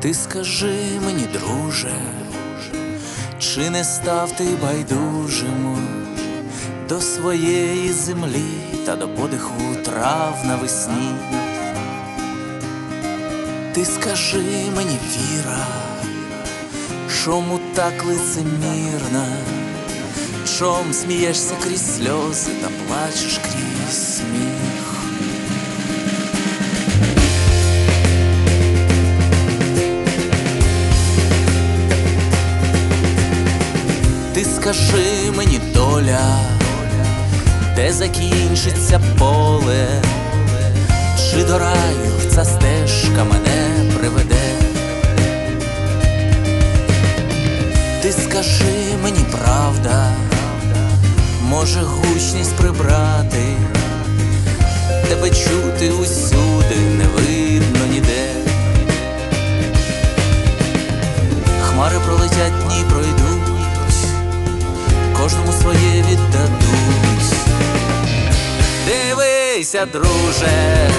Ти скажи мені, друже, чи не став ти байдужим до своєї землі та до подиху трав навесні? Ти скажи мені, віра, чому так лицемірна, чом смієшся крізь сльози та плачеш крізь сміх? Скажи мені, доля, де закінчиться поле, чи до раю ця стежка мене приведе? Ти скажи мені, правда, може гучність прибрати, тебе чути усюди, Дивися, друже,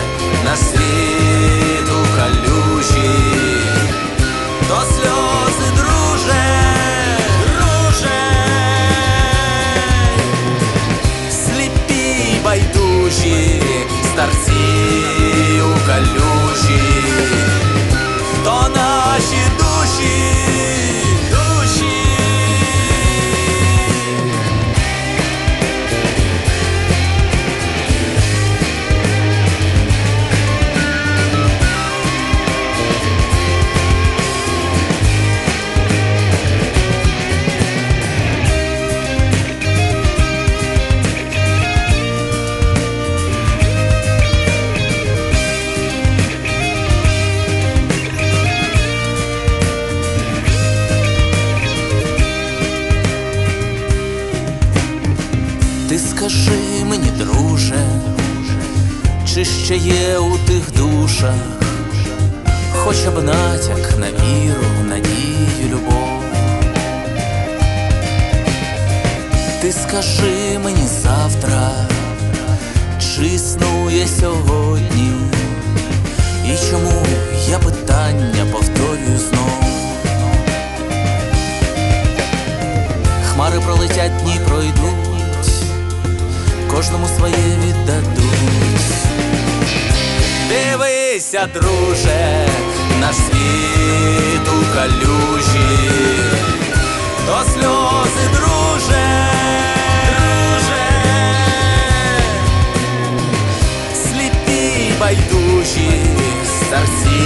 на світ у калюжі, то сльози, друже, друже, сліпі й байдужі, старці у калюжі, Ще є у тих душах хоча б натяк на віру, надію, любов. Ти скажи мені завтра, чи існує сьогодні, і чому я питання повторюю знов. Хмари пролетять, дні пройдуть, кожному своє віддадуть. Дивися, друже, наш світ у калюжі, то сльози, друже, друже, сліпі й байдужі, старці